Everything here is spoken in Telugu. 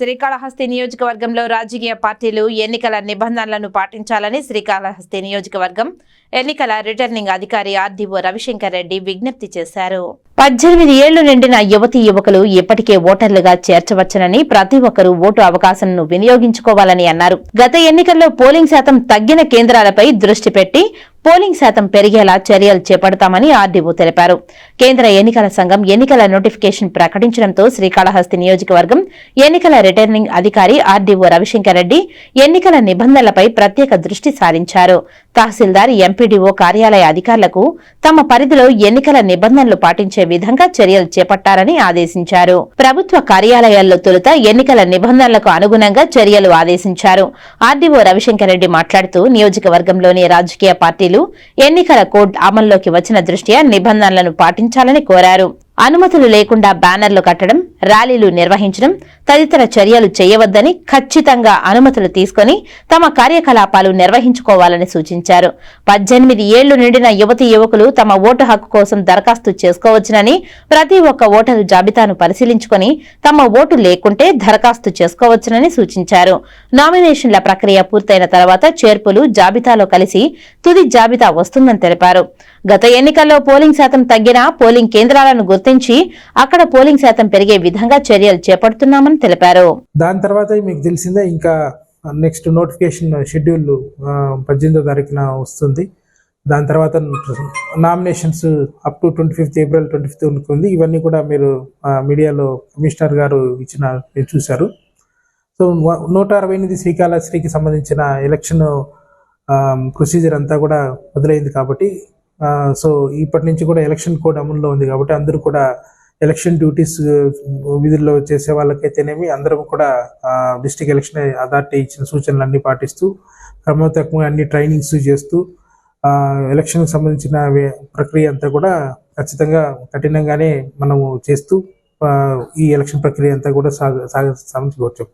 శ్రీకాళహస్తి నియోజకవర్గంలో రాజకీయ పార్టీలు ఎన్నికల నిబంధనలను పాటించాలని శ్రీకాళహస్తి నియోజకవర్గం ఎన్నికల రిటర్నింగ్ అధికారి ఆర్డీఓ రవిశంకర్ రెడ్డి విజ్ఞప్తి చేశారు. పద్దెనిమిది ఏళ్ళు నిండిన యువతీ యువకులు ఇప్పటికే ఓటర్లుగా చేర్చవచ్చునని ప్రతి ఒక్కరూ ఓటు అవకాశంను వినియోగించుకోవాలని అన్నారు. గత ఎన్నికల్లో పోలింగ్ శాతం తగ్గిన కేంద్రాలపై దృష్టి పెట్టి పోలింగ్ శాతం పెరిగేలా చర్యలు చేపడతామని ఆర్డీఓ తెలిపారు. కేంద్ర ఎన్నికల సంఘం ఎన్నికల నోటిఫికేషన్ ప్రకటించడంతో శ్రీకాళహస్తి నియోజకవర్గం ఎన్నికల రిటర్నింగ్ అధికారి ఆర్డీఓ రవిశంకర్ రెడ్డి ఎన్నికల నిబంధనలపై ప్రత్యేక దృష్టి సారించారు. తహసీల్దార్ ఎంపీడీఓ కార్యాలయ అధికారులకు తమ పరిధిలో ఎన్నికల నిబంధనలు పాటించే విధంగా చర్యలు చేపట్టారని ఆదేశించారు. ప్రభుత్వ కార్యాలయాల్లో తొలుత ఎన్నికల నిబంధనలకు అనుగుణంగా చర్యలు ఆదేశించారు. ఆర్డీఓ రవిశంకర్ రెడ్డి మాట్లాడుతూ నియోజకవర్గంలోని రాజకీయ పార్టీలు ఎన్నికల కోడ్ అమల్లోకి వచ్చిన దృష్ట్యా నిబంధనలను పాటించాలని కోరారు. అనుమతులు లేకుండా బ్యానర్లు కట్టడం ర్యాలీలు నిర్వహించడం తదితర చర్యలు చేయవద్దని ఖచ్చితంగా అనుమతులు తీసుకొని తమ కార్యకలాపాలు నిర్వహించుకోవాలని సూచించారు. పద్దెనిమిది ఏళ్ళు నిండిన యువతి యువకులు తమ ఓటు హక్కు కోసం దరఖాస్తు చేసుకోవచ్చునని ప్రతి ఒక్క ఓటరు జాబితాను పరిశీలించుకొని తమ ఓటు లేకుంటే దరఖాస్తు చేసుకోవచ్చునని సూచించారు. నామినేషన్ల ప్రక్రియ పూర్తయిన తర్వాత చేర్పులు జాబితాలో కలిసి తుది జాబితా వస్తుందని తెలిపారు. గత ఎన్నికల్లో పోలింగ్ శాతం తగ్గినా పోలింగ్ కేంద్రాలను గుర్తించి అక్కడ పోలింగ్ శాతం పెరిగే విధంగా చర్యలు చేపడుతున్నామని తెలిపారు. దాని తర్వాత మీకు తెలిసిందే ఇంకా నెక్స్ట్ నోటిఫికేషన్ షెడ్యూల్ పద్దెనిమిదో తారీఖున వస్తుంది. దాని తర్వాత nominations up to twenty fifth April twenty fifth ఉంటుంది ఇవన్నీ కూడా మీరు మీడియాలో కమిషనర్ గారు ఇచ్చిన మీరు చూశారు. సో నూట అరవై ఎనిమిది శ్రీకాళహస్తికి సంబంధించిన ఎలక్షన్ ప్రొసీజర్ అంతా కూడా మొదలైంది కాబట్టి సో ఇప్పటి నుంచి కూడా ఎలక్షన్ కోడ్ అమల్లో ఉంది కాబట్టి అందరూ కూడా ఎలక్షన్ డ్యూటీస్ విధుల్లో చేసే వాళ్ళకైతేనేమి అందరం కూడా డిస్ట్రిక్ట్ ఎలక్షన్ అథారిటీ ఇచ్చిన సూచనలు అన్ని పాటిస్తూ క్రమతక్కువ అన్ని ట్రైనింగ్స్ చేస్తూ ఎలక్షన్కి సంబంధించిన ప్రక్రియ అంతా కూడా ఖచ్చితంగా కఠినంగానే మనము చేస్తూ ఈ ఎలక్షన్ ప్రక్రియ అంతా కూడా సాగ సాగ సాగించుకోవచ్చు.